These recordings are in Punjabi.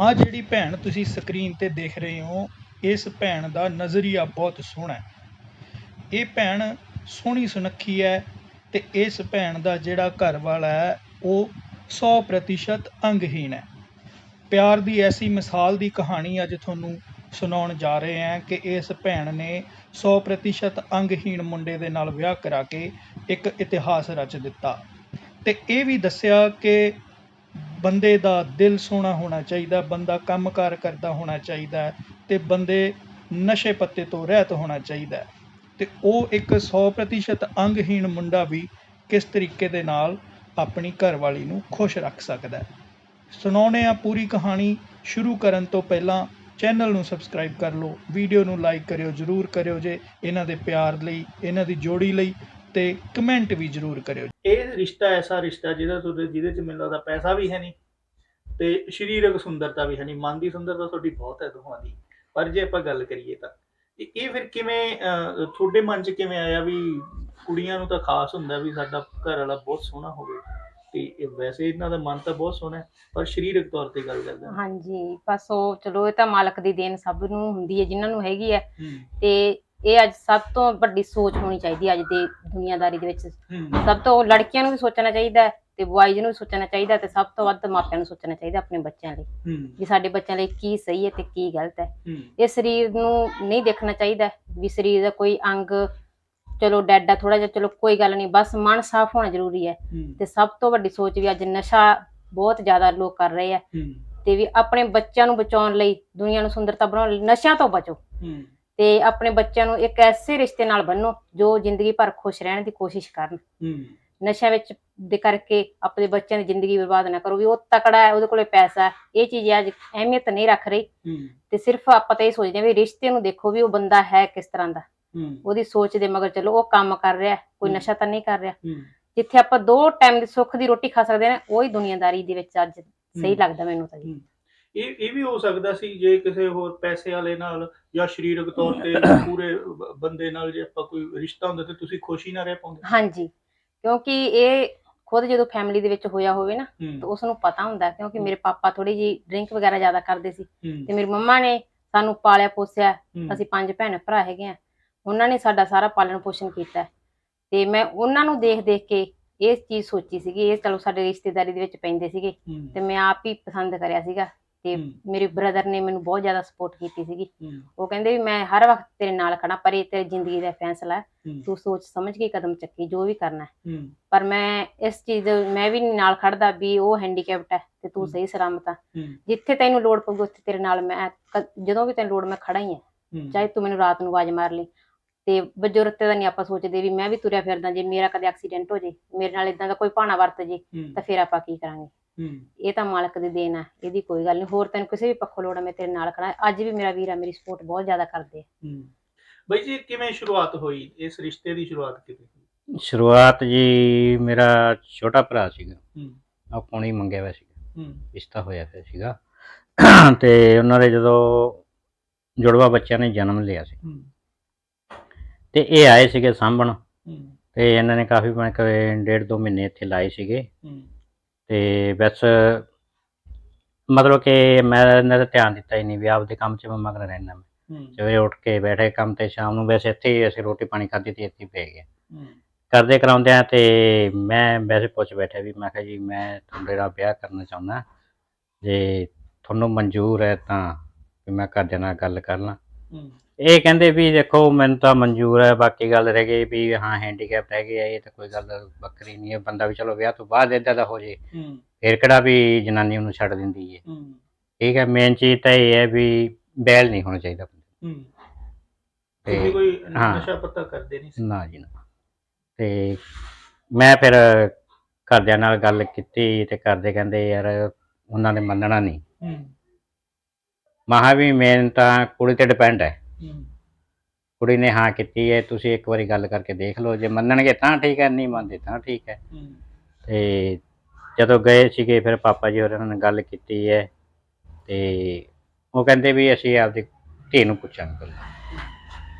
ਆਹ ਜਿਹੜੀ ਭੈਣ ਤੁਸੀਂ ਸਕਰੀਨ ਤੇ ਦੇਖ ਰਹੇ ਹੋ, ਇਸ ਭੈਣ ਦਾ ਨਜ਼ਰੀਆ ਬਹੁਤ ਸੋਹਣਾ ਹੈ। ਇਹ ਭੈਣ ਸੋਹਣੀ ਸੁਨੱਖੀ ਹੈ ਤੇ ਇਸ ਭੈਣ ਦਾ ਜਿਹੜਾ ਘਰ ਵਾਲਾ ਹੈ, ਉਹ 100% ਅੰਗਹੀਣ ਹੈ। ਪਿਆਰ ਦੀ ਐਸੀ ਮਿਸਾਲ ਦੀ ਕਹਾਣੀ ਅੱਜ ਤੁਹਾਨੂੰ ਸੁਣਾਉਣ ਜਾ ਰਹੇ ਹਾਂ ਕਿ ਇਸ ਭੈਣ ਨੇ 100% ਅੰਗਹੀਣ ਮੁੰਡੇ ਦੇ ਨਾਲ ਵਿਆਹ ਕਰਾ ਕੇ ਇੱਕ ਇਤਿਹਾਸ ਰਚ ਦਿੱਤਾ। ਤੇ ਇਹ ਵੀ ਦੱਸਿਆ ਕਿ ਬੰਦੇ ਦਾ ਦਿਲ ਸੋਹਣਾ ਹੋਣਾ ਚਾਹੀਦਾ, ਬੰਦਾ ਕੰਮਕਾਰ ਕਰਦਾ ਹੋਣਾ ਚਾਹੀਦਾ ਅਤੇ ਬੰਦੇ ਨਸ਼ੇ ਪੱਤੇ ਤੋਂ ਰਹਿਤ ਹੋਣਾ ਚਾਹੀਦਾ ਅਤੇ ਉਹ ਇੱਕ 100% ਅੰਗਹੀਣ ਮੁੰਡਾ ਵੀ ਕਿਸ ਤਰੀਕੇ ਦੇ ਨਾਲ ਆਪਣੀ ਘਰਵਾਲੀ ਨੂੰ ਖੁਸ਼ ਰੱਖ ਸਕਦਾ ਸੁਣਾਉਂਦੇ ਸੁਣਾਉਣੇ ਆ ਪੂਰੀ ਕਹਾਣੀ ਸ਼ੁਰੂ ਕਰਨ ਤੋਂ ਪਹਿਲਾਂ ਚੈਨਲ ਨੂੰ ਸਬਸਕ੍ਰਾਈਬ ਕਰ ਲਓ, ਵੀਡੀਓ ਨੂੰ ਲਾਈਕ ਕਰਿਓ, ਜਰੂਰ ਕਰਿਓ ਜੇ ਇਹਨਾਂ ਦੇ ਪਿਆਰ ਲਈ, ਇਹਨਾਂ ਦੀ ਜੋੜੀ ਲਈ ਤੇ ਕਮੈਂਟ ਵੀ ਜਰੂਰ ਕਰਿਓ ਇਹ ਰਿਸ਼ਤਾ ਐਸਾ ਰਿਸ਼ਤਾ ਜਿਹਦਾ ਤੁਹਾਡੇ ਜਿਹਦੇ ਚ ਮੈਨੂੰ ਲੱਗਦਾ ਪੈਸਾ ਵੀ ਹੈ ਨਹੀਂ ਤੇ ਸਰੀਰਕ ਸੁੰਦਰਤਾ ਵੀ ਹੈ ਨਹੀਂ ਮਨ ਦੀ ਸੁੰਦਰਤਾ ਤੁਹਾਡੀ ਬਹੁਤ ਹੈ ਦੋਹਾਂ ਦੀ। ਪਰ ਜੇ ਆਪਾਂ ਗੱਲ ਕਰੀਏ ਤਾਂ ਇਹ ਫਿਰ ਕਿਵੇਂ ਤੁਹਾਡੇ ਮਨ 'ਚ ਕਿਵੇਂ ਆਇਆ ਵੀ ਕੁੜੀਆਂ ਨੂੰ ਤਾਂ ਖਾਸ ਹੁੰਦਾ ਵੀ ਸਾਡਾ ਘਰ ਵਾਲਾ ਬਹੁਤ ਸੋਹਣਾ ਹੋਵੇ? ਤੇ ਇਹ ਵੈਸੇ ਇਹਨਾਂ ਦਾ ਮਨ ਤਾਂ ਬਹੁਤ ਸੋਹਣਾ ਹੈ ਪਰ ਸਰੀਰਕ ਤੌਰ ਤੇ ਗੱਲ ਕਰਦੇ ਹਾਂ। ਹਾਂਜੀ ਬਸ ਉਹ ਚਲੋ ਇਹ ਤਾਂ ਮਾਲਕ ਦੀ ਦੇਣ ਸਭ ਨੂੰ ਹੁੰਦੀ ਹੈ ਜਿਨ੍ਹਾਂ ਨੂੰ ਹੈਗੀ ਹੂੰ। ਤੇ ਇਹ ਅੱਜ ਸਭ ਤੋਂ ਵੱਡੀ ਸੋਚ ਹੋਣੀ ਚਾਹੀਦੀ ਹੈ ਅੱਜ ਦੀ ਦੁਨੀਆਦਾਰੀ ਦੇ ਵਿੱਚ। ਹੂੰ। ਸਭ ਤੋਂ ਲੜਕੀਆਂ ਨੂੰ ਵੀ ਸੋਚਣਾ ਚਾਹੀਦਾ ਹੈ ਤੇ ਬੁਆਈਜ਼ ਨੂੰ ਵੀ ਸੋਚਣਾ ਚਾਹੀਦਾ ਤੇ ਸਭ ਤੋਂ ਵੱਧ ਮਾਪਿਆਂ ਨੂੰ ਸੋਚਣਾ ਚਾਹੀਦਾ ਆਪਣੇ ਬੱਚਿਆਂ ਲਈ। ਵੀ ਸਾਡੇ ਬੱਚਿਆਂ ਲਈ ਕੀ ਸਹੀ ਹੈ ਤੇ ਕੀ ਗਲਤ ਹੈ। ਇਹ ਸਰੀਰ ਨੂੰ ਨਹੀਂ ਦੇਖਣਾ ਚਾਹੀਦਾ ਵੀ ਸਰੀਰ ਦਾ ਕੋਈ ਅੰਗ ਚਲੋ ਡੈਡ ਆ ਥੋੜਾ ਜਿਹਾ ਚਲੋ ਕੋਈ ਗੱਲ ਨਹੀਂ ਬਸ ਮਨ ਸਾਫ਼ ਹੋਣਾ ਜ਼ਰੂਰੀ ਹੈ। ਤੇ ਸਭ ਤੋਂ ਵੱਡੀ ਸੋਚ ਵੀ ਅੱਜ ਨਸ਼ਾ ਬਹੁਤ ਜ਼ਿਆਦਾ ਲੋਕ ਕਰ ਰਹੇ ਆ ਤੇ ਵੀ ਆਪਣੇ ਬੱਚਿਆਂ ਨੂੰ ਬਚਾਉਣ ਲਈ ਦੁਨੀਆ ਨੂੰ ਸੁੰਦਰਤਾ ਬਣਾਉਣ ਲਈ ਨਸ਼ਿਆਂ ਤੋਂ ਬਚੋ। ਤੇ ਆਪਣੇ ਬੱਚਿਆਂ ਨੂੰ ਇੱਕ ਐਸੇ ਰਿਸ਼ਤੇ ਨਾਲ ਬੰਨੋ ਜੋ ਜ਼ਿੰਦਗੀ ਭਰ ਖੁਸ਼ ਰਹਿਣ ਦੀ ਕੋਸ਼ਿਸ਼ ਕਰਨ। ਹੂੰ। ਨਸ਼ਿਆਂ ਵਿੱਚ ਦੇ ਕਰਕੇ ਆਪਣੇ ਬੱਚਿਆਂ ਦੀ ਜ਼ਿੰਦਗੀ ਬਰਬਾਦ ਨਾ ਕਰੋ ਵੀ ਉਹ ਤਕੜਾ ਹੈ ਉਹਦੇ ਕੋਲੇ ਪੈਸਾ ਹੈ ਇਹ ਚੀਜ਼ ਅੱਜ ਅਹਿਮੀਅਤ ਨਹੀਂ ਰੱਖ ਰਹੀ। ਹੂੰ। ਤੇ ਸਿਰਫ ਆਪਾਂ ਤਾਂ ਇਹ ਸੋਚਦੇ ਹਾਂ ਵੀ ਰਿਸ਼ਤੇ ਨੂੰ ਦੇਖੋ ਵੀ ਉਹ ਬੰਦਾ ਹੈ ਕਿਸ ਤਰ੍ਹਾਂ ਦਾ। ਹੂੰ। ਉਹਦੀ ਸੋਚ ਦੇ ਮਗਰ ਚਲੋ ਉਹ ਕੰਮ ਕਰ ਰਿਹਾ ਕੋਈ। ਨਸ਼ਾ ਤਾਂ ਨਹੀਂ ਕਰ ਰਿਹਾ। ਹੂੰ। ਜਿੱਥੇ ਆਪਾਂ ਦੋ ਟਾਈਮ ਦੀ ਸੁੱਖ ਦੀ ਰੋਟੀ ਖਾ ਸਕਦੇ ਨੇ ਉਹੀ ਦੁਨੀਆਦਾਰੀ ਦੇ ਵਿੱਚ ਅੱਜ ਸਹੀ। ਲੱਗਦਾ ਮੈਨੂੰ ਤਾਂ ਜੀ। ਇਹ ਇਹ ਵੀ ਹੋ ਸਕਦਾ ਸੀ ਜੇ ਕਿਸੇ ਹੋਰ ਪੈਸੇ ਵਾਲੇ ਨਾਲ ਜਾਂ ਸਰੀਰਕ ਤੌਰ ਤੇ ਪੂਰੇ ਬ- ਬੰਦੇ ਨਾਲ ਜੇ ਆਪਾਂ ਕੋਈ ਰਿਸ਼ਤਾ ਹੁੰਦਾ ਤੇ ਤੁਸੀਂ ਖੁਸ਼ ਨਾ ਰਹਿ ਪਾਉਂਦੇ। ਹਾਂਜੀ ਕਿਉਂਕਿ ਇਹ ਖੁਦ ਜਦੋਂ ਫੈਮਿਲੀ ਦੇ ਵਿੱਚ ਹੋਇਆ ਹੋਵੇ ਨਾ ਤਾਂ ਹੂੰ। ਉਸ ਨੂੰ ਪਤਾ ਹੁੰਦਾ ਕਿਉਂਕਿ ਮੇਰੇ ਪਾਪਾ ਥੋੜੀ ਜੀ ਡਰਿੰਕ ਵਗੈਰਾ ਜ਼ਿਆਦਾ ਕਰਦੇ ਸੀ ਹੂੰ। ਤੇ ਮੇਰੀ ਮੰਮਾ ਨੇ ਸਾਨੂੰ ਪਾਲਿਆ ਪੋਸਿਆ ਹੂੰ, ਅਸੀਂ ਪੰਜ ਭੈਣ ਭਰਾ ਹੈਗੇ ਆ ਉਹਨਾਂ ਨੇ ਸਾਡਾ ਸਾਰਾ ਪਾਲਣ ਪੋਸ਼ਣ ਕੀਤਾ। ਹੈ। ਤੇ ਮੈਂ ਉਹਨਾਂ ਨੂੰ ਦੇਖ ਦੇਖ ਕੇ ਇਹ ਚੀਜ਼ ਸੋਚੀ ਸੀਗੀ ਇਹ ਚਲੋ ਸਾਡੇ ਰਿਸ਼ਤੇਦਾਰੀ ਦੇ ਵਿੱਚ ਪੈਂਦੇ ਸੀਗੇ ਹੂੰ, ਤੇ ਮੈਂ ਆਪ ਹੀ ਪਸੰਦ ਕਰਿਆ ਸੀਗਾ। ਤੇ ਮੇਰੇ ਬ੍ਰਦਰ ਨੇ ਮੈਨੂੰ ਬਹੁਤ ਜ਼ਿਆਦਾ ਸਪੋਰਟ ਕੀਤੀ ਸੀਗੀ। ਹੂੰ, ਉਹ ਕਹਿੰਦੇ ਵੀ ਮੈਂ ਹਰ ਵਕਤ ਤੇਰੇ ਨਾਲ ਖੜਾ ਪਰ ਇਹ ਤੇਰੀ ਜ਼ਿੰਦਗੀ ਦਾ ਫੈਸਲਾ ਹੈ। ਹੂੰ, ਤੂੰ ਸੋਚ ਸਮਝ ਕੇ ਕਦਮ ਚੱਕੀ ਜੋ ਵੀ ਕਰਨਾ ਹੈ। ਹੂੰ, ਪਰ ਮੈਂ ਇਸ ਚੀਜ਼ ਦੇ ਮੈਂ ਵੀ ਨਾਲ ਖੜਦਾ ਵੀ ਉਹ ਹੈਂਡੀਕੈਪਟ ਹੈ ਤੇ ਤੂੰ ਹਮ। ਸਹੀ ਸਲਾਮਤ ਆ। ਹੂੰ, ਜਿੱਥੇ ਤੈਨੂੰ ਲੋੜ ਪਊਗੀ ਉੱਥੇ ਤੇਰੇ ਨਾਲ ਮੈਂ ਕ- ਜਦੋਂ ਵੀ ਤੈਨੂੰ ਲੋੜ ਮੈਂ ਖੜਾ ਹੀ ਹਾਂ ਹੂੰ, ਚਾਹੇ ਤੂੰ ਮੈਨੂੰ ਰਾਤ ਨੂੰ ਆਵਾਜ਼ ਮਾਰ ਲਈ ਤੇ ਬਜ਼ੁਰਗ ਤੇ ਦਾ ਨਹੀਂ ਆਪਾਂ ਸੋਚਦੇ ਵੀ ਮੈਂ ਵੀ ਤੁਰਿਆ ਫਿਰਦਾ ਜੇ ਮੇਰਾ ਕਦੇ ਐਕਸੀਡੈਂਟ ਹੋ ਜੇ ਮੇਰੇ ਨਾਲ ਇਦਾਂ ਦਾ ਕੋਈ ਭਾਣਾ ਵਰਤ ਜੇ ਹੂੰ, ਤਾਂ ਫਿਰ ਆਪਾਂ ਕੀ ਕਰਾਂਗੇ? ਇਹ ਤਾਂ ਮਾਲਕ ਦੀ ਦੇਣ ਆ ਇਹਦੀ ਕੋਈ ਗੱਲ ਨਹੀਂ ਹੋਰ ਤੈਨੂੰ ਕਿਸੇ ਵੀ ਪੱਖੋਂ ਲੋੜ ਆ ਮੈਂ ਤੇਰੇ ਨਾਲ ਖੜਾ। ਅੱਜ ਵੀ ਮੇਰਾ ਵੀਰ ਆ ਮੇਰੀ ਸਪੋਰਟ ਬਹੁਤ ਜ਼ਿਆਦਾ ਕਰਦੇ ਆ। ਹੂੰ। ਬਈ ਜੀ ਕਿਵੇਂ ਸ਼ੁਰੂਆਤ ਹੋਈ? ਇਸ ਰਿਸ਼ਤੇ ਦੀ ਸ਼ੁਰੂਆਤ ਕਿਵੇਂ ਹੋਈ? ਸ਼ੁਰੂਆਤ ਜੀ ਮੇਰਾ ਛੋਟਾ ਭਰਾ ਸੀਗਾ। ਹੂੰ, ਆਪਾਂ ਹੀ ਮੰਗਿਆ ਹੋਇਆ ਸੀਗਾ। ਹੂੰ, ਰਿਸ਼ਤਾ ਹੋਇਆ ਹੋਇਆ ਸੀਗਾ। ਤੇ ਉਹਨਾਂ ਦੇ ਜਦੋਂ ਜੁੜਵਾ ਬੱਚਿਆਂ ਨੇ ਜਨਮ ਲਿਆ ਸੀ। ਹੂੰ, ਤੇ ਇਹ ਆਏ ਸੀਗੇ ਸਾਂਭਣ। ਹੂੰ, ਤੇ ਇਹਨਾਂ ਨੇ ਕਾਫੀ ਮੈਂ ਕਹੇ ਡੇਢ ਦੋ ਮਹੀਨੇ ਇੱਥੇ ਲਾਏ ਸੀਗੇ। ਹੂੰ, ਤੇ ਬਸ ਮਤਲਬ ਕਿ ਮੈਂ ਇਹਨਾਂ ਦਾ ਧਿਆਨ ਦਿੱਤਾ ਹੀ ਨਹੀਂ ਵੀ ਆਪਦੇ ਕੰਮ 'ਚ ਮੈਂ ਮਗਨ ਰਹਿਣਾ ਮੈਂ। ਸਵੇਰੇ ਉੱਠ ਕੇ ਬੈਠੇ ਕੰਮ ਤੇ ਸ਼ਾਮ ਨੂੰ ਵੈਸੇ ਇੱਥੇ ਹੀ ਅਸੀਂ ਰੋਟੀ ਪਾਣੀ ਖਾਧੀ ਤੇ ਇੱਥੇ ਹੀ ਪੈ ਗਏ। ਕਰਦੇ ਕਰਾਉਂਦਿਆਂ ਤੇ ਮੈਂ ਵੈਸੇ ਪੁੱਛ ਬੈਠਾ ਵੀ ਮੈਂ ਕਿਹਾ ਜੀ ਮੈਂ ਤੁਹਾਡੇ ਨਾਲ ਵਿਆਹ ਕਰਨਾ ਚਾਹੁੰਦਾ ਜੇ ਤੁਹਾਨੂੰ ਮਨਜ਼ੂਰ ਹੈ ਤਾਂ ਵੀ ਮੈਂ ਘਰਦਿਆਂ ਨਾਲ ਗੱਲ ਕਰ ਲਾਂ। ਇਹ ਕਹਿੰਦੇ ਵੀ ਦੇਖੋ ਮੈਨੂੰ ਤਾਂ ਮਨਜ਼ੂਰ ਹੈ ਬਾਕੀ ਗੱਲ ਰਹਿ ਗਈ ਵੀ ਹਾਂ ਹੈਂਡੀਕੈਪ ਹੈਗੇ ਆ ਇਹ ਤਾਂ ਕੋਈ ਗੱਲ ਵੱਖਰੀ ਨਹੀਂ ਹੈ ਬੰਦਾ ਵੀ ਚਲੋ ਵਿਆਹ ਤੋਂ ਬਾਅਦ ਇਦਾਂ ਦਾ ਹੋ ਜੇ। ਫਿਰ ਕਿਹੜਾ ਵੀ ਜਨਾਨੀ ਉਹਨੂੰ ਛੱਡ ਦਿੰਦੀ ਹੈ। ਠੀਕ ਹੈ ਮੇਨ ਚੀਜ਼ ਤਾਂ ਇਹ ਹੈ ਵੀ ਬੈਲ ਨਹੀਂ ਹੋਣਾ ਚਾਹੀਦਾ। ਤੇ ਕੋਈ। ਨਸ਼ਾ ਪੱਤਾ ਕਰਦੇ ਨਹੀਂ ਨਾ ਜੀ ਨਾ। ਤੇ ਮੈਂ ਫਿਰ ਘਰਦਿਆਂ ਨਾਲ ਗੱਲ ਕੀਤੀ ਤੇ ਘਰਦੇ ਕਹਿੰਦੇ ਯਾਰ ਉਹਨਾਂ ਨੇ ਮੰਨਣਾ ਨਹੀਂ। ਹੂੰ, ਮਹਾ ਵੀ ਮੇਨ ਤਾਂ ਕੁੜੀ ਤੇ ਡਿਪੈਂਡ ਹੈ। ਕੁੜੀ ਨੇ ਹਾਂ ਕੀਤੀ ਹੈ ਤੁਸੀਂ ਇੱਕ ਵਾਰੀ ਗੱਲ ਕਰਕੇ ਦੇਖ ਲਓ ਜੇ ਮੰਨਣਗੇ ਤਾਂ ਠੀਕ ਹੈ ਨਹੀਂ ਮੰਨਦੇ ਤਾਂ ਠੀਕ ਹੈ। ਤੇ ਜਦੋਂ ਗਏ ਸੀਗੇ ਫਿਰ ਪਾਪਾ ਜੀ ਹੋਰਾਂ ਨਾਲ ਗੱਲ ਕੀਤੀ ਹੈ ਤੇ ਉਹ ਕਹਿੰਦੇ ਵੀ ਅਸੀਂ ਆਪਦੀ ਧੀ ਨੂੰ ਪੁੱਛਾਂਗੇ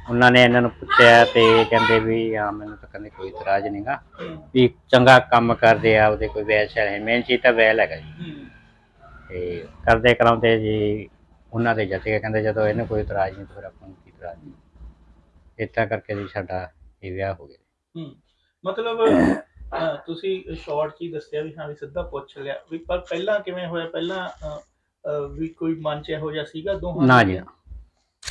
ਉਹਨਾਂ ਨੇ ਇਹਨਾਂ ਨੂੰ ਪੁੱਛਿਆ ਤੇ ਕਹਿੰਦੇ ਵੀ ਹਾਂ ਮੈਨੂੰ ਤਾਂ ਕਹਿੰਦੇ ਕੋਈ ਇਤਰਾਜ਼ ਨਹੀਂਗਾ ਵੀ ਚੰਗਾ ਕੰਮ ਕਰਦੇ ਆ ਉਹਦੇ ਕੋਈ ਵੈਲ ਸ਼ੈਲ ਹੈ। ਮੇਨ ਚੀਜ਼ ਤਾਂ ਵੈਲ ਹੈਗਾ ਜੀ। ਤੇ ਕਰਦੇ ਕਰਾਉਂਦੇ ਜੀ ਉਹਨਾਂ ਦੇ ਜੱਜ ਕਹਿੰਦੇ ਜਦੋਂ ਇਹਨੂੰ ਕੋਈ ਇਤਰਾਜ਼ ਨਹੀਂ ਤਾਂ ਫਿਰ ਆਪਾਂ ਨੂੰ ਕੀ ਇਤਰਾਜ਼ ਨਹੀਂ? ਇਤਾਂ ਕਰਕੇ ਜੀ ਸਾਡਾ ਇਹ ਵਿਆਹ ਹੋ ਗਿਆ। ਹੂੰ। ਮਤਲਬ ਅਹ, ਤੁਸੀਂ ਸ਼ਾਰਟ ਚ ਹੀ ਦੱਸਿਆ ਵੀ ਹਾਂ ਵੀ ਸਿੱਧਾ ਪੁੱਛ ਲਿਆ ਵੀ ਪਰ ਪਹਿਲਾਂ ਕਿਵੇਂ ਹੋਇਆ? ਪਹਿਲਾਂ ਅਹ, ਅਹ, ਵੀ ਕੋਈ ਮਨ ਚ ਇਹੋ ਜਿਹਾ ਸੀਗਾ ਦੋਹਾਂ ਨਾ ਦੇ? ਜੀ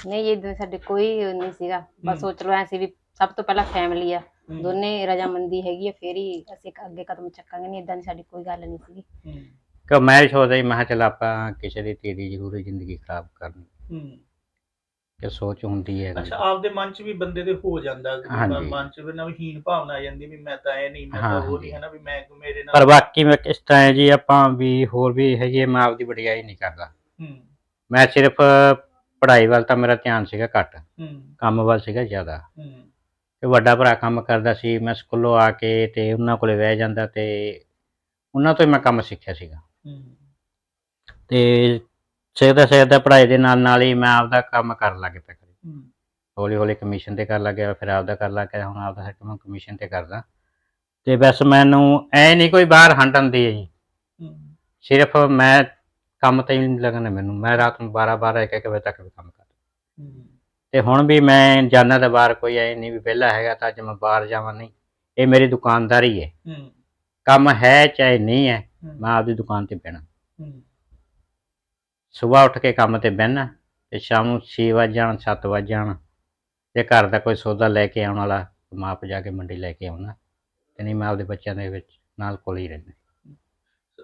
ਨਹੀਂ ਇਦਾਂ ਸਾਡੇ ਕੋਈ ਉਹ ਨਹੀਂ ਸੀਗਾ। ਹੂੰ। ਬਸ ਸੋਚ ਲਓ ਐ ਸੀ ਵੀ ਸਭ ਤੋਂ ਪਹਿਲਾਂ ਫੈਮਿਲੀ ਆ। ਹੂੰ, ਦੋਨੇ ਰਜਾਮੰਦੀ ਹੈਗੀ ਆ ਫੇਰ ਹੀ ਅਸੀਂ ਅੱਗੇ ਕਦਮ ਚੱਕਾਂਗੇ। ਨਹੀਂ ਇਦਾਂ ਦੀ ਸਾਡੀ ਕੋਈ ਗੱਲ ਨਹੀਂ ਸੀਗੀ। ਹੂੰ, ਕਿ ਮੈਂ ਸੋਚਦਾ ਸੀ ਮੈਂ ਚੱਲ ਆਪਾਂ ਕਿਸੇ ਦੀ ਤੇਰੀ ਜ਼ਰੂਰੀ ਜ਼ਿੰਦਗੀ ਖਰਾਬ ਕਰਨੀ। ਹੂੰ। ਕਿ ਸੋਚ ਹੁੰਦੀ ਹੈ ਅੱਛਾ ਆਪਦੇ ਮਨ ਚ ਵੀ ਬੰਦੇ ਦੇ ਹੋ ਜਾਂਦਾ। ਮਨ ਚ ਵੀ ਨਾ ਹੀਨ ਭਾਵਨਾ ਆ ਜਾਂਦੀ ਵੀ ਮੈਂ ਤਾਂ ਇਹ ਨਹੀਂ ਮੈਂ ਤਾਂ ਹਾਂ, ਉਹ। ਨਹੀਂ ਹੈ ਨਾ ਵੀ ਮੈਂ ਮੇਰੇ ਪਰ ਨਾਲ ਬਾਕੀ ਮੈਂ ਕਿਸ ਤਰ੍ਹਾਂ ਹੈ ਜੀ ਆਪਾਂ ਵੀ ਹੋਰ ਵੀ ਹੈਗੀ ਹੈ, ਮੈਂ ਆਪਦੀ ਵਡਿਆਈ ਨਹੀਂ ਕਰਦਾ। ਹੂੰ। ਮੈਂ ਸਿਰਫ ਪੜ੍ਹਾਈ ਵੱਲ ਤਾਂ ਮੇਰਾ ਧਿਆਨ ਸੀਗਾ ਘੱਟ ਹੂੰ। ਕੰਮ ਵੱਲ ਸੀਗਾ ਜ਼ਿਆਦਾ। ਹੂੰ। ਤੇ ਵੱਡਾ ਭਰਾ ਕੰਮ ਕਰਦਾ ਸੀ ਮੈਂ ਸਕੂਲੋਂ ਆ ਕੇ ਤੇ ਉਹਨਾਂ ਕੋਲੇ ਬਹਿ ਜਾਂਦਾ ਤੇ ਉਹਨਾਂ ਤੋਂ ਹੀ ਮੈਂ ਕੰਮ ਸਿੱਖਿਆ ਸੀਗਾ। ਹੂੰ ਤੇ ਸਿੱਖਦਾ ਸਿੱਖਦਾ ਪੜ੍ਹਾਈ ਦੇ ਨਾਲ ਨਾਲ ਹੀ ਮੈਂ ਆਪਦਾ ਕੰਮ ਕਰਨ ਲੱਗ ਪਿਆ ਹੂੰ। ਹੌਲੀ ਹੌਲੀ ਕਮਿਸ਼ਨ ਤੇ ਕਰਨ ਲੱਗਿਆ ਫਿਰ ਆਪਦਾ ਕਰਨ ਲੱਗ ਗਿਆ ਹੁਣ ਆਪਦਾ ਸਿਸਟਮ ਕਮਿਸ਼ਨ ਤੇ ਕਰਦਾ। ਤੇ ਬਸ ਮੈਨੂੰ ਐ ਨਹੀਂ ਕੋਈ ਬਾਹਰ ਹੰਡਣ ਦੀ ਜੀ ਸਿਰਫ ਮੈਂ ਕੰਮ ਤੇ ਹੀ ਲੱਗਣਾ ਮੈਨੂੰ ਮੈਂ ਰਾਤ ਨੂੰ 12 12 ਇੱਕ ਇੱਕ ਵਜੇ ਤੱਕ ਵੀ ਕੰਮ ਕਰਦਾ। ਤੇ ਹੁਣ ਵੀ ਮੈਂ ਜਾਣਾ ਤਾਂ ਬਾਹਰ ਕੋਈ ਐ ਨਹੀਂ ਵੀ ਵਿਹਲਾ ਹੈਗਾ ਤਾਂ ਅੱਜ ਮੈਂ ਬਾਹਰ ਜਾਵਾਂ ਨਹੀਂ ਇਹ ਮੇਰੀ ਦੁਕਾਨਦਾਰੀ ਹੈ। ਕੰਮ ਹੈ ਚਾਹੇ ਨਹੀਂ ਹੂੰ ਮੈਂ ਆਪਦੀ ਦੁਕਾਨ ਤੇ ਬਹਿਣਾ। ਹੂੰ। ਸਵੇਰ ਉੱਠ ਕੇ ਕੰਮ ਤੇ ਬਹਿਣਾ ਤੇ ਸ਼ਾਮ ਨੂੰ 6 ਵਜੇ ਜਾਣ 7 ਵਜੇ ਜਾਣ ਜੇ ਘਰ ਦਾ ਕੋਈ ਸੌਦਾ ਲੈ ਕੇ ਆਉਣ ਵਾਲਾ ਮੈਂ ਜਾ ਕੇ ਮੰਡੀ ਲੈ ਕੇ ਆਉਣਾ ਤੇ ਨਹੀਂ ਮੈਂ ਆਪਦੇ ਬੱਚਿਆਂ ਦੇ ਵਿੱਚ ਨਾਲ ਕੋਲ ਹੀ ਰਹਿਣਾ।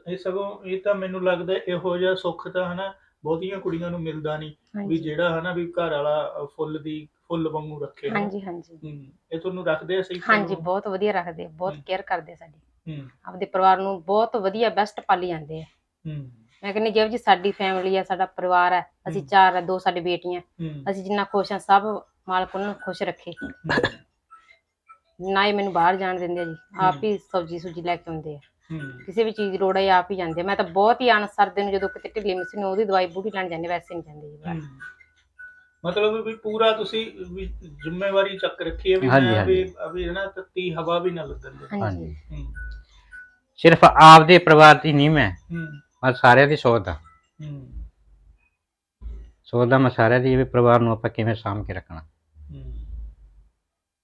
ਇਹ ਸਗੋਂ ਇਹ ਤਾਂ ਮੈਨੂੰ ਲੱਗਦਾ ਇਹੋ ਜਿਹਾ ਸੁੱਖ ਤਾਂ ਹਨਾ ਬਹੁਤੀਆਂ ਕੁੜੀਆਂ ਨੂੰ ਮਿਲਦਾ ਨਹੀਂ ਵੀ ਜਿਹੜਾ ਹਨਾ ਵੀ ਘਰ ਵਾਲਾ ਫੁੱਲ ਦੀ ਫੁੱਲ ਵਾਂਗੂ ਰੱਖੇ ਹਨਾ। ਹਾਂਜੀ ਹਾਂਜੀ। ਇਹ ਤੁਹਾਨੂੰ ਰੱਖਦੇ ਆ ਸਹੀ ਹਾਂਜੀ ਬਹੁਤ ਵਧੀਆ ਰੱਖਦੇ ਬਹੁਤ। ਕੇਅਰ ਕਰਦੇ ਸਾਡੀ। ਹੂੰ। ਆਪਦੇ ਪਰਿਵਾਰ ਨੂੰ ਬਹੁਤ ਵਧੀਆ ਬੈਸਟ ਪਾਲੀ ਜਾਂਦੇ ਆ। ਹੂੰ। ਮੈਂ ਕਹਿੰਦੀ ਜਿਹੋ ਜੀ ਸਾਡੀ ਫੈਮਿਲੀ ਆ ਸਾਡਾ ਪਰਿਵਾਰ ਆ ਅਸੀਂ। ਚਾਰ ਆ ਦੋ ਸਾਡੇ ਬੇਟੀਆਂ। ਹੂੰ। ਅਸੀਂ ਜਿੰਨਾ ਖੁਸ਼ ਆ ਸਭ ਮਾਲਕ ਉਹਨਾਂ ਨੂੰ ਖੁਸ਼ ਰੱਖੇ। ਨਾ ਹੀ ਮੈਨੂੰ ਬਾਹਰ ਜਾਣ ਦਿੰਦੇ ਆ ਜੀ। ਆਪ ਹੀ ਸਬਜ਼ੀ ਸੁਜੀ ਲੈ ਕੇ ਆਉਂਦੇ ਆ। ਹੂੰ। ਕਿਸੇ ਵੀ ਚੀਜ਼ ਦੀ ਲੋੜ ਹੈ ਆਪ ਹੀ ਜਾਂਦੇ ਆ। ਮੈਂ ਤਾਂ ਬਹੁਤ ਹੀ ਅਨਸਰਦੇ ਨੂੰ ਜਦੋਂ ਕਿਤੇ ਢਿੱਲੀ ਮਿਸੀ ਨੂੰ ਉਹਦੀ ਦਵਾਈ ਬੂਟੀ ਲੈਣ ਜਾਂਦੇ ਵੈਸੇ ਨਹੀਂ ਜਾਂਦੇ ਜੀ ਬਾਹਰ। ਮਤਲਬ ਵੀ ਪੂਰਾ ਤੁਸੀਂ ਵੀ ਜ਼ਿੰਮੇਵਾਰੀ ਚੱਕ ਰੱਖੀ ਹੈ ਵੀ ਹਾਂਜੀ, ਮੈਂ ਵੀ ਹਾਂਜੀ। ਵੀ ਨਾ ਤੱਤੀ ਹਵਾ ਵੀ ਨਾ ਲੱਗਣ ਦੇ ਹਾਂਜੀ। ਹਾਂਜੀ। ਹੂੰ। ਸਿਰਫ ਆਪਦੇ ਪਰਿਵਾਰ ਦੀ ਨਹੀਂ ਮੈਂ। ਹੂੰ। ਮੈਂ ਸਾਰਿਆਂ ਦੀ ਸੋਚਦਾ ਹੂੰ। ਸੋਚਦਾ ਮੈਂ ਸਾਰਿਆਂ ਦੀ ਵੀ ਪਰਿਵਾਰ ਨੂੰ ਆਪਾਂ ਕਿਵੇਂ ਸਾਂਭ ਕੇ ਰੱਖਣਾ। ਹੂੰ।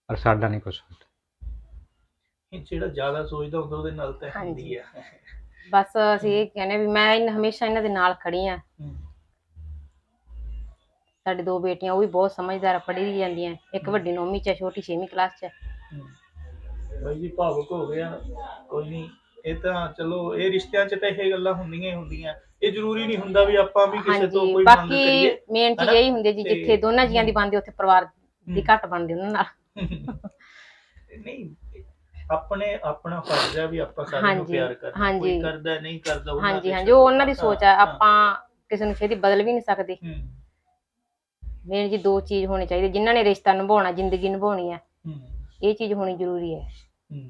ਪਰ ਸਾਡਾ ਨਹੀਂ ਕੁਛ ਹੁੰਦਾ ਇਹ ਜਿਹੜਾ ਜ਼ਿਆਦਾ ਸੋਚਦਾ ਹੁੰਦਾ ਉਹਦੇ ਨਾਲ ਤਾਂ। ਹੁੰਦੀ ਆ। ਬਸ ਅਸੀਂ ਇਹ ਕਹਿੰਦੇ ਵੀ ਮੈਂ ਇਨ- ਹਮੇਸ਼ਾ ਇਹਨਾਂ ਦੇ ਨਾਲ ਖੜੀ ਆ ਹੂੰ। ਸਾਡੇ ਦੋ ਬੇਟੀਆਂ ਉਹ ਵੀ ਬਹੁਤ ਸਮਝਦਾਰ ਪੜ੍ਹੀ ਜਾਂਦੀਆਂ। ਇੱਕ ਵੱਡੀ ਨੌਵੀਂ ਚ ਆ, ਛੋਟੀ 6ਵੀਂ ਕਲਾਸ ਚ ਆ। ਹੂੰ। ਬਾਈ ਜੀ ਭਾਵੁਕ ਹੋ ਗਿਆ ਕੋਈ ਨਹੀਂ ਇਹ ਤਾਂ ਚਲੋ ਇਹ ਰਿਸ਼ਤਿਆਂ 'ਚ ਤਾਂ ਇਹ ਗੱਲਾਂ ਹੁੰਦੀਆਂ ਹੀ ਹੁੰਦੀਆਂ ਇਹ ਜ਼ਰੂਰੀ ਨਹੀਂ ਹੁੰਦਾ ਵੀ ਆਪਾਂ ਵੀ ਕਿਸੇ ਤੋਂ ਹਾਂਜੀ ਕੋਈ ਮੰਗ ਬਾਕੀ ਕਰੀਏ ਮੇਨ ਚੀਜ਼ ਹਨਾ? ਇਹ ਹੁੰਦੀ ਜੀ ਤੇ- ਜਿੱਥੇ ਦੋਨਾਂ ਜੀਆਂ ਦੀ ਬਣਦੀ ਉੱਥੇ ਪਰਿਵਾਰ ਦੀ। ਘੱਟ ਬਣਦੀ ਉਹਨਾਂ ਨਾਲ ਨਹੀਂ ਆਪਣੇ ਆਪਣਾ ਫਰਜ਼ ਹੈ ਵੀ ਆਪਾਂ ਸਾਰਿਆਂ ਨੂੰ ਹਾਂਜੀ, ਪਿਆਰ ਕਰਨਾ ਹਾਂਜੀ। ਕੋਈ ਕਰਦਾ ਨਹੀਂ ਕਰਦਾ ਉਹਨਾਂ ਹਾਂਜੀ ਦੇ ਹਾਂਜੀ ਉਹ ਉਹਨਾਂ ਦੀ ਸੋਚ ਆ ਹਾਂ। ਆਪਾਂ ਕਿਸੇ ਨੂੰ ਛੇਤੀ ਬਦਲ ਵੀ ਨਹੀਂ ਸਕਦੇ ਹੂੰ ਮੇਨ ਜੀ ਦੋ ਚੀਜ਼ ਹੋਣੀ ਚਾਹੀਦੀ ਜਿਨ੍ਹਾਂ ਨੇ ਰਿਸ਼ਤਾ ਨਿਭਾਉਣਾ ਜ਼ਿੰਦਗੀ ਨਿਭਾਉਣੀ ਹੂੰ ਇਹ ਚੀਜ਼ ਹੋਣੀ ਜ਼ਰੂਰੀ ਹੈ ਹੂੰ।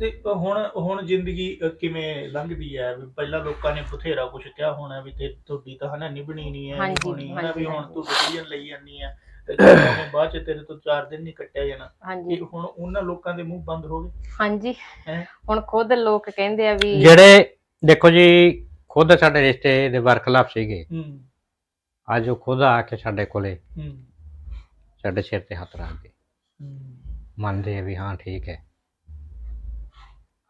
ਤੇ ਹੁਣ ਹੁਣ ਜ਼ਿੰਦਗੀ ਕਿਵੇਂ ਲੰਘਦੀ ਹੈ ਵੀ ਪਹਿਲਾਂ ਲੋਕਾਂ ਨੇ ਬਥੇਰਾ ਕੁਝ ਕਿਹਾ ਹੋਣਾ ਵੀ ਤੇ ਤੁਹਾਡੀ ਤਾਂ ਹਨਾ ਨਿਭਣੀ ਨਹੀਂ ਹੈ ਹਾਂਜੀ, ਹੋਣੀ ਹੈ ਵੀ ਹਾਂਜੀ, ਹੁਣ। ਤੂੰ ਡਿਸੀਜਨ ਲਈ ਜਾਂਦੀ ਹੈ ਤੇ ਜਦੋਂ ਬਾਅਦ ਚ ਤੇਰੇ ਤੋਂ 4 ਦਿਨ ਨਹੀਂ ਕੱਟਿਆ ਜਾਣਾ ਹਾਂਜੀ। ਇਹ ਹੁਣ ਉਹਨਾਂ ਲੋਕਾਂ ਦੇ ਮੂੰਹ ਬੰਦ ਹੋ ਗਏ? ਹਾਂਜੀ। ਹੈਂ? ਹੁਣ ਖੁਦ ਲੋਕ ਕਹਿੰਦੇ ਆ ਵੀ ਜਿਹੜੇ ਦੇਖੋ ਜੀ ਖੁਦ ਸਾਡੇ ਰਿਸ਼ਤੇ ਦੇ ਵਰਖਲਾਫ ਸੀਗੇ। ਹੂੰ। ਅੱਜ ਉਹ ਖੁਦ ਆ ਕੇ ਸਾਡੇ ਕੋਲੇ ਹੂੰ। ਸਾਡੇ ਸਿਰ ਤੇ ਹੱਥ ਰੱਖਦੇ। ਹੂੰ। ਮੰਨਦੇ ਆ ਵੀ ਹਾਂ ਠੀਕ ਹੈ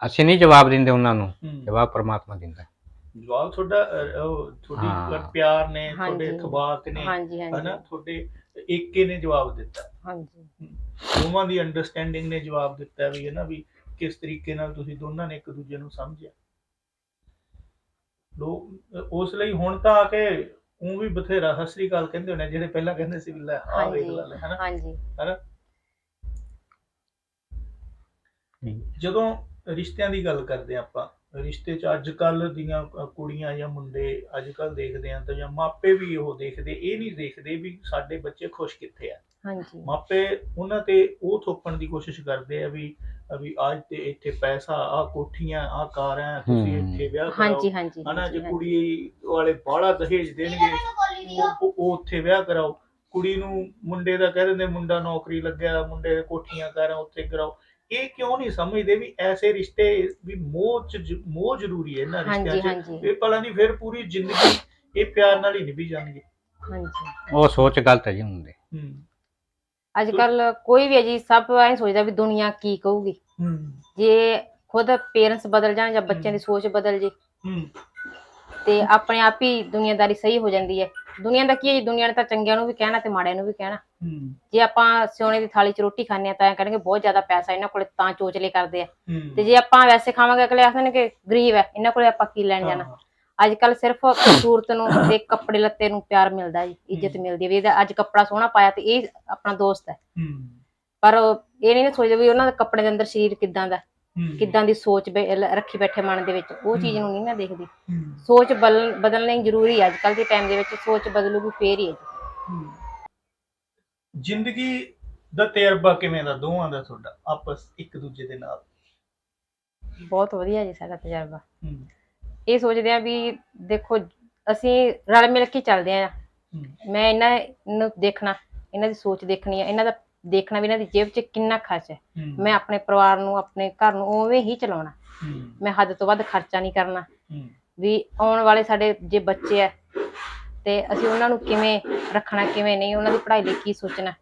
ਅਸੀਂ ਨਹੀਂ ਜਵਾਬ ਦਿੰਦੇ ਉਹਨਾਂ ਨੂੰ ਹੂੰ। ਜਵਾਬ ਪਰਮਾਤਮਾ ਦਿੰਦਾ। ਹੈ। ਜਵਾਬ ਤੁਹਾਡਾ ਅ, ਉਹ ਤੁਹਾਡੀ ਹਾਂ। ਪਿਆਰ ਨੇ ਤੁਹਾਡੇ। ਥਬਾਤ ਨੇ ਹਾਂਜੀ ਹਨਾ ਹਾਂਜੀ ਤੁਹਾਡੇ ਏਕੇ ਨੇ ਜਵਾਬ ਦਿੱਤਾ। ਹਾਂਜੀ। ਦੋਵਾਂ ਦੀ ਅੰਡਰਸਟੈਂਡਿੰਗ ਨੇ ਜਵਾਬ ਦਿੱਤਾ ਵੀ ਹੈ ਨਾ ਵੀ ਕਿਸ ਤਰੀਕੇ ਨਾਲ ਤੁਸੀਂ ਦੋਨਾਂ ਨੇ ਇੱਕ ਦੂਜੇ ਨੂੰ ਸਮਝਿਆ। ਲੋਕ ਉਸ ਲਈ ਹੁਣ ਤਾਂ ਆ ਕੇ ਉਹ ਵੀ ਬਥੇਰਾ ਸਤਿ ਸ੍ਰੀ ਅਕਾਲ ਕਹਿੰਦੇ ਹੋਣੇ ਜਿਹੜੇ ਪਹਿਲਾਂ ਕਹਿੰਦੇ ਸੀ ਵੀ ਲੈ ਆ ਵੇਖ ਹਾਂਜੀ ਲੈ ਲੈ ਹਨਾ। ਹਾਂਜੀ। ਜਦੋਂ ਰਿਸ਼ਤਿਆਂ ਦੀ ਗੱਲ ਕਰਦੇ ਹਾਂ ਆਪਾਂ। ਰਿਸ਼ਤੇ 'ਚ ਅੱਜ ਕੱਲ ਦੀਆਂ ਕੁੜੀਆਂ ਜਾਂ ਮੁੰਡੇ ਅੱਜ ਕੱਲ ਦੇਖਦੇ ਆ ਤਾਂ ਜਾਂ ਮਾਪੇ ਵੀ ਉਹ ਦੇਖਦੇ ਇਹ ਨਹੀਂ ਦੇਖਦੇ ਵੀ ਸਾਡੇ ਬੱਚੇ ਖੁਸ਼ ਕਿੱਥੇ ਆ। ਹਾਂਜੀ। ਮਾਪੇ ਉਹਨਾਂ ਤੇ ਉਹ ਥੋਪਣ ਦੀ ਕੋਸ਼ਿਸ਼ ਕਰਦੇ ਆ ਵੀ ਵੀ ਅੱਜ ਤੇ ਇੱਥੇ ਪੈਸਾ ਆ ਕੋਠੀਆਂ ਆ ਕਾਰਾਂ ਤੁਸੀਂ। ਇੱਥੇ ਵਿਆਹ ਕਰਾਓ। ਹਾਂਜੀ ਹਾਂਜੀ ਹਨਾ ਜੇ ਕੁੜੀ ਵਾਲੇ ਬਾਹਲਾ ਦਹੇਜ ਦੇਣਗੇ ਉਹ ਉੱਥੇ ਵਿਆਹ ਕਰਾਓ। ਕੁੜੀ ਨੂੰ ਮੁੰਡੇ ਦਾ ਕਹਿ ਦਿੰਦੇ ਮੁੰਡਾ ਨੌਕਰੀ ਲੱਗਿਆ ਮੁੰਡੇ ਦੇ ਕੋਠੀਆਂ ਕਾਰਾਂ ਉੱਥੇ ਕਰਾਓ। ਇਹ ਕਿਉਂ ਨਹੀਂ ਸਮਝਦੇ ਵੀ ਐਸੇ ਰਿਸ਼ਤੇ ਵੀ ਮੋਹ ਚ ਮੋਹ ਜ਼ਰੂਰੀ ਹੈ ਇਹਨਾਂ ਹਾਂਜੀ ਰਿਸ਼ਤਿਆਂ 'ਚ? ਹਾਂਜੀ। ਇਹ ਪਲਾਂ ਦੀ ਫਿਰ ਪੂਰੀ ਜ਼ਿੰਦਗੀ ਇਹ ਪਿਆਰ ਨਾਲ ਹੀ ਨਿਭੀ ਜਾਣਗੇ। ਹਾਂਜੀ। ਉਹ ਸੋਚ ਗਲਤ ਹੈ ਜੀ ਹੁੰਦੇ ਹੂੰ। ਅੱਜ ਕੱਲ ਕੋਈ ਵੀ ਹੈ ਜੀ ਸਭ ਐਂ ਸੋਚਦਾ ਵੀ ਦੁਨੀਆ ਕੀ ਕਹੂਗੀ। ਹੂੰ। ਜੇ ਖੁਦ ਪੇਰੈਂਟਸ ਬਦਲ ਜਾਣ ਜਾਂ ਬੱਚਿਆਂ ਦੀ ਸੋਚ ਬਦਲ ਜੇ ਹੂੰ। ਤੇ ਆਪਣੇ ਆਪ ਹੀ ਦੁਨੀਆਦਾਰੀ ਸਹੀ ਹੋ ਜਾਂਦੀ ਹੈ। ਦੁਨੀਆ ਦਾ ਕੀ ਹੈ ਜੀ? ਦੁਨੀਆ ਨੇ ਤਾਂ ਚੰਗਿਆਂ ਨੂੰ ਵੀ ਕਹਿਣਾ ਤੇ ਮਾੜਿਆਂ ਨੂੰ ਵੀ ਕਹਿਣਾ। ਹੂੰ। ਜੇ ਆਪਾਂ ਸੋਨੇ ਦੀ ਥਾਲੀ 'ਚ ਰੋਟੀ ਖਾਂਦੇ ਆ ਤਾਂ ਐਂ ਕਹਿਣਗੇ ਬਹੁਤ ਜ਼ਿਆਦਾ ਪੈਸਾ ਇਹਨਾਂ ਕੋਲੇ ਤਾਂ ਚੋਚਲੇ ਕਰਦੇ ਆ। ਹੂੰ। ਤੇ ਜੇ ਆਪਾਂ ਵੈਸੇ ਖਾਵਾਂਗੇ ਅਗਲੇ ਆਖਣਗੇ ਕਿ ਗਰੀਬ ਹੈ ਇਹਨਾਂ ਕੋਲੇ ਆਪਾਂ ਕੀ ਲੈਣ ਜਾਣਾ? ਅੱਜ ਕੱਲ ਸਿਰਫ ਸੂਰਤ ਨੂੰ ਤੇ ਕੱਪੜੇ ਲੱਤੇ ਨੂੰ ਪਿਆਰ ਮਿਲਦਾ ਜੀ ਇੱਜ਼ਤ। ਮਿਲਦੀ ਹੈ ਵੀ ਇਹਦਾ ਅੱਜ ਕੱਪੜਾ ਸੋਹਣਾ ਪਾਇਆ ਤੇ ਇਹ ਆਪਣਾ ਦੋਸਤ ਹੈ। ਹੂੰ। ਪਰ ਉਹ ਇਹ ਨਹੀਂ ਸੋਚਦੇ ਵੀ ਉਹਨਾਂ ਦੇ ਕੱਪੜੇ ਦੇ ਅੰਦਰ ਸਰੀਰ ਕਿੱਦਾਂ ਦਾ ਹੂੰ, ਕਿੱਦਾਂ ਦੀ ਸੋਚ ਰੱਖੀ ਬੈਠੇ ਮਨ ਦੇ ਵਿੱਚ ਉਹ ਚੀਜ਼ ਨੂੰ ਨਹੀਂ ਨਾ ਦੇਖਦੀ। ਸੋਚ ਬਦਲ ਬਦਲਣੀ ਜ਼ਰੂਰੀ ਹੈ ਅੱਜ ਕੱਲ ਦੇ ਟਾਈਮ ਦੇ ਵਿੱਚ ਸੋਚ ਬਦਲੂਗੀ ਫੇਰ ਹੀ। ਜ਼ਿੰਦਗੀ ਦਾ ਤਜਰਬਾ ਕਿਵੇਂ ਦਾ ਦੋਵਾਂ ਦਾ ਤੁਹਾਡਾ ਆਪਸ ਇੱਕ ਦੂਜੇ ਦੇ ਨਾਲ? ਬਹੁਤ ਵਧੀਆ ਜੀ ਸਾਡਾ ਤਜਰਬਾ। ਇਹ ਸੋਚਦੇ ਆ ਵੀ ਦੇਖੋ ਅਸੀਂ ਰਲ ਮਿਲ ਕੇ ਚੱਲਦੇ ਆ। ਮੈਂ ਇਹਨਾਂ ਨੂੰ ਦੇਖਣਾ ਇਹਨਾਂ ਦੀ ਸੋਚ ਦੇਖਣੀ ਹੈ ਇਹਨਾਂ ਦਾ ਦੇਖਣਾ ਵੀ ਇਹਨਾਂ ਦੀ ਜੇਬ 'ਚ ਕਿੰਨਾ ਖਰਚ ਹੈ। ਮੈਂ ਆਪਣੇ ਪਰਿਵਾਰ ਨੂੰ ਆਪਣੇ ਘਰ ਨੂੰ ਉਵੇਂ ਹੀ ਚਲਾਉਣਾ। ਮੈਂ ਹੱਦ ਤੋਂ ਵੱਧ ਖਰਚਾ ਨਹੀਂ ਕਰਨਾ। ਵੀ ਆਉਣ ਵਾਲੇ ਸਾਡੇ ਜੇ ਬੱਚੇ ਆ ਤੇ ਅਸੀਂ ਉਹਨਾਂ ਨੂੰ ਕਿਵੇਂ ਰੱਖਣਾ ਕਿਵੇਂ ਨਹੀਂ ਉਹਨਾਂ ਦੀ ਪੜ੍ਹਾਈ ਲਈ ਕੀ ਸੋਚਣਾ।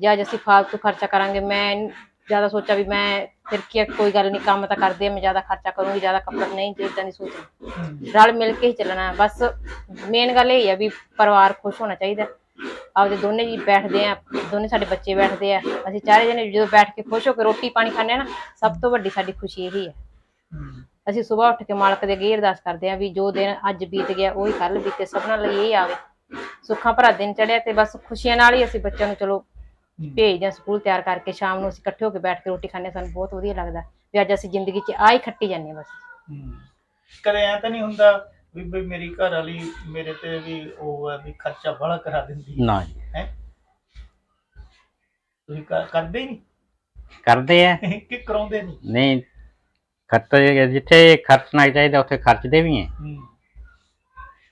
ਜਾਂ ਅੱਜ ਅਸੀਂ ਫਾਲਤੂ ਖਰਚਾ ਕਰਾਂਗੇ ਮੈਂ ਜ਼ਿਆਦਾ ਸੋਚਿਆ ਵੀ ਮੈਂ ਫਿਰ ਕੀ ਕੋਈ ਗੱਲ ਨਹੀਂ ਕੰਮ ਤਾਂ ਕਰਦੇ ਮੈਂ ਜ਼ਿਆਦਾ ਖਰਚਾ ਕਰੂੰਗੀ ਜ਼ਿਆਦਾ ਕੱਪੜਾ ਨਹੀਂ ਇਦਾਂ ਦੀ ਸੋਚਣੀ। ਰਲ ਮਿਲ ਕੇ ਹੀ ਚੱਲਣਾ। ਬਸ ਮੇਨ ਗੱਲ ਇਹ ਹੈ ਵੀ ਪਰਿਵਾਰ ਖੁਸ਼ ਹੋਣਾ ਚਾਹੀਦਾ। ਆਪਦੇ ਦੋਨੇ ਜੀ ਬੈਠਦੇ ਆ ਦੋਨੇ ਸਾਡੇ ਬੱਚੇ ਬੈਠਦੇ ਆ। ਅਸੀਂ ਚਾਰੇ ਜਣੇ ਜਦੋਂ ਬੈਠ ਕੇ ਖੁਸ਼ ਹੋ ਕੇ ਰੋਟੀ ਪਾਣੀ ਖਾਂਦੇ ਆ ਨਾ ਸਭ ਤੋਂ ਵੱਡੀ ਸਾਡੀ ਖੁਸ਼ੀ ਇਹੀ ਹੈ। ਅਸੀਂ ਸਵੇਰ ਉੱਠ ਕੇ ਮਾਲਕ ਦੇ ਅੱਗੇ ਅਰਦਾਸ ਕਰਦੇ ਆ ਵੀ ਜੋ ਦਿਨ ਅੱਜ ਬੀਤ ਗਿਆ ਉਹ ਹੀ ਕੱਲ ਬੀਤੇ ਸਭਨਾਂ ਲਈ ਇਹ ਆਵੇ। ਸੁੱਖਾਂ ਭਰਾ ਦਿਨ ਚੜਿਆ ਤੇ ਬਸ ਖੁਸ਼ੀਆਂ ਨਾਲ ਹੀ ਅਸੀਂ ਬੱਚਿਆਂ ਨੂੰ ਚਲੋ। ਭੇਜਦੇ ਆ ਸਕੂਲ ਤਿਆਰ ਕਰਕੇ ਸ਼ਾਮ ਨੂੰ ਅਸੀਂ ਇਕੱਠੇ ਹੋ ਕੇ ਬੈਠ ਕੇ ਰੋਟੀ ਖਾਂਦੇ ਸਾਨੂੰ ਬਹੁਤ ਵਧੀਆ ਲੱਗਦਾ। ਵੀ ਅੱਜ ਅਸੀਂ ਜ਼ਿੰਦਗੀ 'ਚ ਆ ਹੀ ਖੱਟੀ ਜਾਂਦੇ ਹਾਂ ਬਸ। ਕਦੇ ਐ ਤਾਂ ਨਹੀਂ ਹੁੰਦਾ ਵੀ ਬਈ ਮੇਰੀ ਘਰ ਵਾਲੀ ਮੇਰੇ ਤੇ ਵੀ ਉਹ ਹੈ ਵੀ ਖਰਚਾ ਬੜਾ ਕਰਾ ਦਿੰਦੀ ਹੈ। ਨਾ ਜੀ। ਹੈਂ? ਤੁਸੀਂ ਕਰ- ਕਰਦੇ ਹੀ ਕਰਦੇ ਆ। ਨਹੀਂ ਕਿ ਕਰਾਉਂਦੇ ਨਹੀਂ? ਨਹੀਂ ਖਰਚ ਜਿੱਥੇ ਖਰਚਣਾ ਚਾਹੀਦਾ ਉੱਥੇ ਖਰਚਦੇ ਵੀ ਹੈ। ਹੂੰ।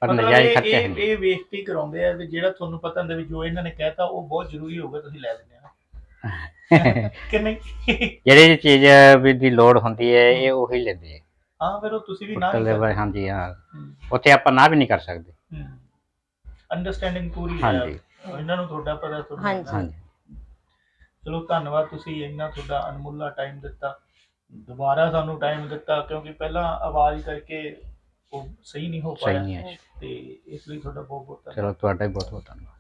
ਪਰ ਮਤਲਬ ਨਜਾਇਜ਼ ਇਹ- ਖਰਚੇ ਇਹ ਇਹ ਵੇਖ ਕੇ ਹੀ ਕਰਾਉਂਦੇ ਆ ਵੀ ਜਿਹੜਾ ਤੁਹਾਨੂੰ ਪਤਾ ਹੁੰਦਾ ਵੀ ਜੋ ਇਹਨਾਂ ਨੇ ਕਹਿਤਾ ਉਹ ਬਹੁਤ ਜ਼ਰੂਰੀ ਹੋਊਗਾ ਤੁਸੀਂ ਲੈ ਲੈਂਦੇ ਆ ਕਿ ਨਹੀਂ? ਜਿਹੜੀ ਚੀਜ਼ ਵੀ ਦੀ ਲੋੜ ਹੁੰਦੀ ਹੈ ਇਹ ਉਹੀ ਲੈਂਦੇ ਆ। ਹਾਂ ਫਿਰ ਉਹ ਤੁਸੀਂ ਵੀ ਨਾ ਹੋਟਲ ਦੇ ਬਾਰੇ ਹਾਂਜੀ ਹਾਂ। ਉੱਥੇ ਆਪਾਂ ਨਾ ਵੀ ਨਹੀਂ ਕਰ ਸਕਦੇ। ਅੰਡਰਸਟੈਂਡਿੰਗ ਪੂਰੀ ਹੈ। ਹਾਂਜੀ। ਇਹਨਾਂ ਨੂੰ ਤੁਹਾਡਾ ਪਤਾ ਤੁਹਾਨੂੰ ਹਾਂਜੀ। ਪਤਾ। ਹਾਂਜੀ। ਚਲੋ ਧੰਨਵਾਦ ਤੁਸੀਂ ਇੰਨਾ ਤੁਹਾਡਾ ਅਨਮੁੱਲਾ ਟਾਈਮ ਦਿੱਤਾ। ਦੁਬਾਰਾ ਸਾਨੂੰ ਟਾਈਮ ਦਿੱਤਾ ਕਿਉਂਕਿ ਪਹਿਲਾਂ ਆਵਾਜ਼ ਕਰਕੇ ਉਹ ਸਹੀ ਨਹੀਂ ਹੋ ਸਹੀ ਪਾਇਆ। ਨਹੀਂ ਹੈ ਤੇ ਇਸ ਲਈ ਤੁਹਾਡਾ ਬਹੁਤ ਬਹੁਤ ਧੰਨਵਾਦ। ਚਲੋ ਤੁਹਾਡਾ ਵੀ ਬਹੁਤ ਬਹੁਤ ਧੰਨਵਾਦ।